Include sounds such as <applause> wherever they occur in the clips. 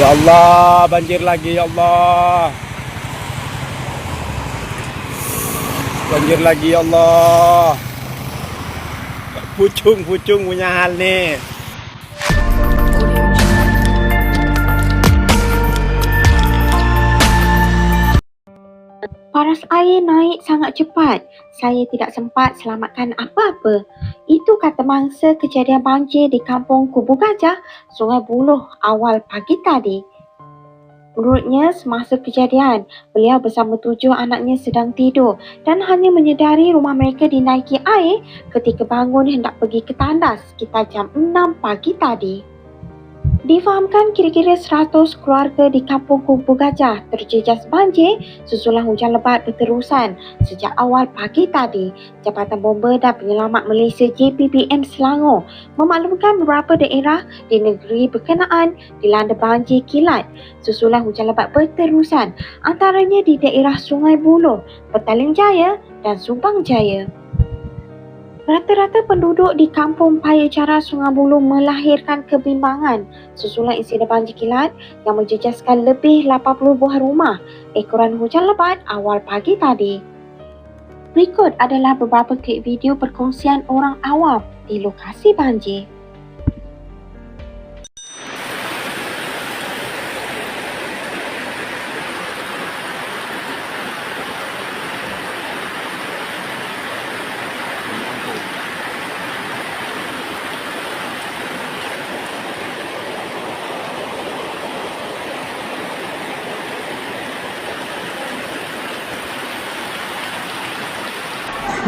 Ya Allah, banjir lagi ya Allah. Banjir lagi ya Allah. Pucung-pucung punya hal ni. Paras air naik sangat cepat. Saya tidak sempat selamatkan apa-apa. Itu kata mangsa kejadian banjir di kampung Kubu Gajah, Sungai Buloh awal pagi tadi. Menurutnya, semasa kejadian, beliau bersama tujuh anaknya sedang tidur dan hanya menyedari rumah mereka dinaiki air ketika bangun hendak pergi ke tandas sekitar jam 6 pagi tadi. Difahamkan kira-kira 100 keluarga di kampung Kubu Gajah terjejas banjir susulan hujan lebat berterusan sejak awal pagi tadi. Jabatan Bomba dan Penyelamat Malaysia JPBM Selangor memaklumkan beberapa daerah di negeri berkenaan dilanda banjir kilat susulan hujan lebat berterusan antaranya di daerah Sungai Buloh, Petaling Jaya dan Subang Jaya. Rata-rata penduduk di kampung Payacara Sungai Buloh melahirkan kebimbangan susulan insiden banjir kilat yang menjejaskan lebih 80 buah rumah ekoran hujan lebat awal pagi tadi. Berikut adalah beberapa klip video perkongsian orang awam di lokasi banjir.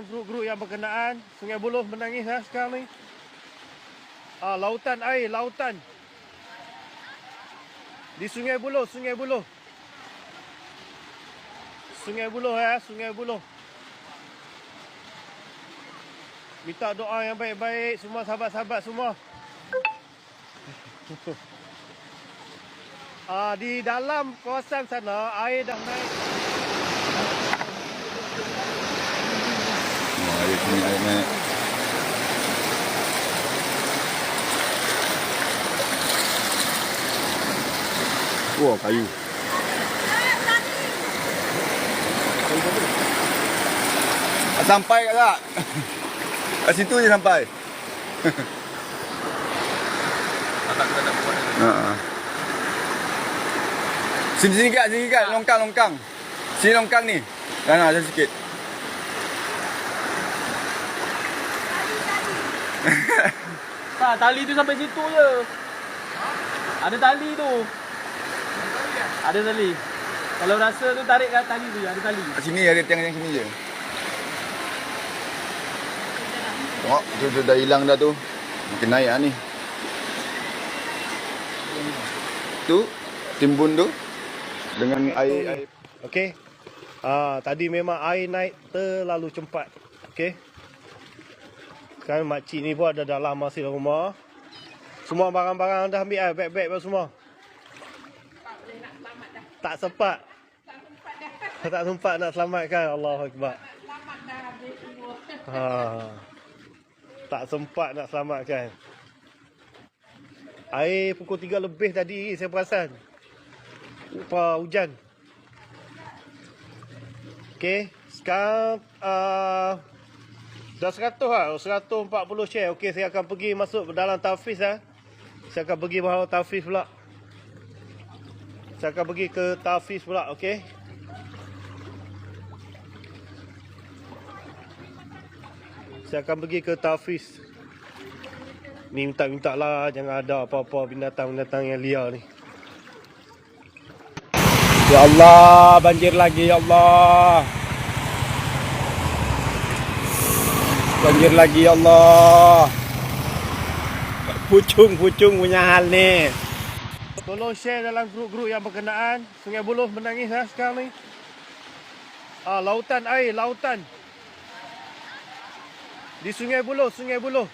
dalam grup-grup yang berkenaan. Sungai Buloh menangis ha, sekarang ni. Ah, lautan air, lautan. Di Sungai Buloh, Sungai Buloh. Sungai Buloh ya, Sungai Buloh. Minta doa yang baik-baik semua sahabat-sahabat semua. <laughs> Ah, di dalam kawasan sana air dah naik. Air sini air naik. Wah, kayu. Sampai kat tak? <laughs> Kat situ je sampai. <laughs> Ha. Sini sini kat, sini kat, longkang longkang. Sini longkang ni. Kan ada sikit. <laughs> Tak, tali tu sampai situ je. Ada tali tu. Ada tali. Kalau rasa tu tarik kat tali tu, ada tali. Kat sini ada tiang yang sini je. Tengok, tu, tu dah hilang dah tu. Makin naik lah ni. Tu, timbun tu. Dengan air, air. Okey. Ah, tadi memang air naik terlalu cepat. Okey. Sekarang makcik ni pun ada dalam masih dalam rumah. Semua barang-barang dah ambil ah, beg-beg apa semua. Tak sempat. Tak sempat nak selamatkan. Allahu akbar. Ha. Tak sempat nak selamatkan. Air pukul 3 lebih tadi saya perasan. Upah hujan. Okey, sekarang uh, Dah 100 lah. 140 share. Okey, saya akan pergi masuk dalam Tafiz lah. Saya akan pergi bawah Tafiz pula. Saya akan pergi ke Tafiz pula okey. Saya akan pergi ke Tafiz Ni minta-minta lah. Jangan ada apa-apa binatang-binatang yang liar ni. Ya Allah Banjir lagi Ya Allah. Banjir lagi ya Allah. Pucung-pucung punya hal ni. Tolong share dalam grup-grup yang berkenaan. Sungai Buloh menangis ha, sekarang ni. Ah, lautan air, lautan. Di Sungai Buloh, Sungai Buloh.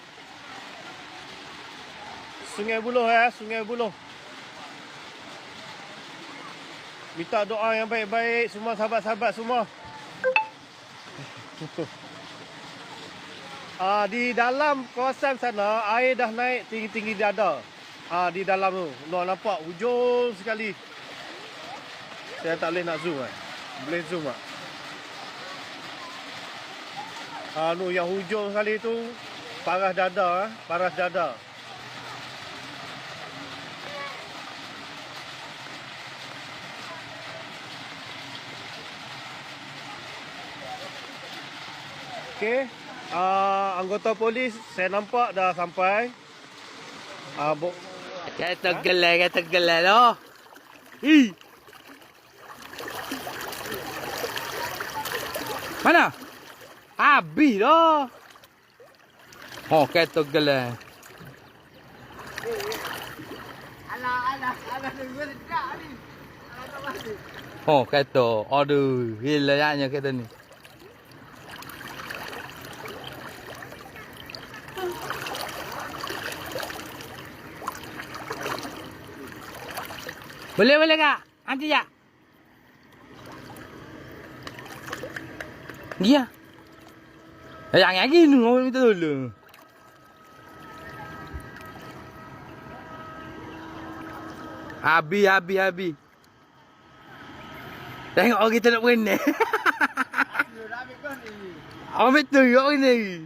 Sungai Buloh ya, Sungai Buloh. Minta doa yang baik-baik semua sahabat-sahabat semua. <laughs> Ah di dalam kawasan sana air dah naik tinggi-tinggi dada. Ah di dalam tu. Nak nampak hujung sekali. Saya tak boleh nak zoom kan. Boleh zoom tak? Ah nu yang hujung sekali tu paras dada ah, paras dada. Okey. Uh, anggota polis saya nampak dah sampai. Ah uh, bo- Kata gelai, kata gelai lah. Ih. Mana? Habis dah. Oh, kata gelai. Oh, kata. Aduh, hilangnya kata ni. Boleh boleh kak? Nanti ya. Dia. Yang lagi ni orang minta tolong. Habis habis habis. Tengok orang kita nak berenang. <laughs> Orang betul orang ni.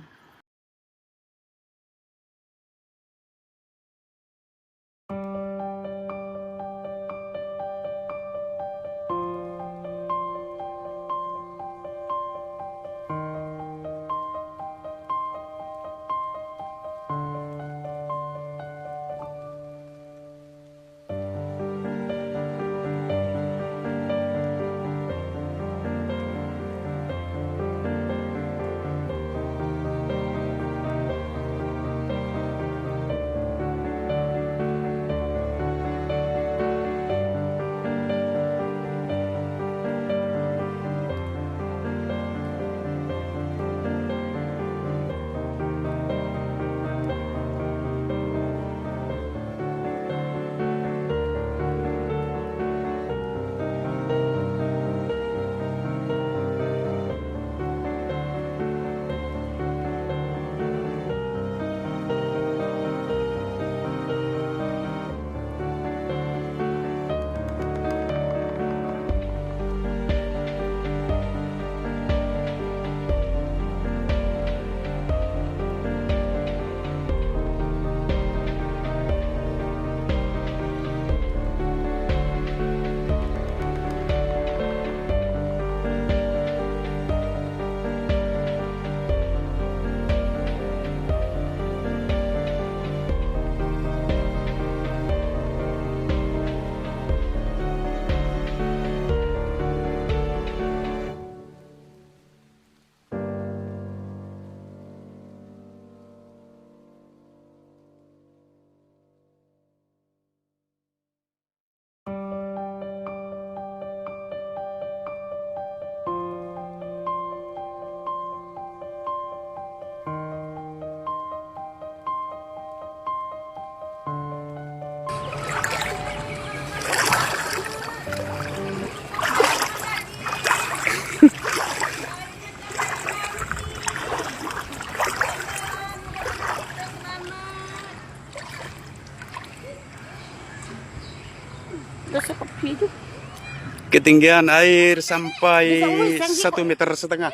Ketinggian air sampai satu meter setengah.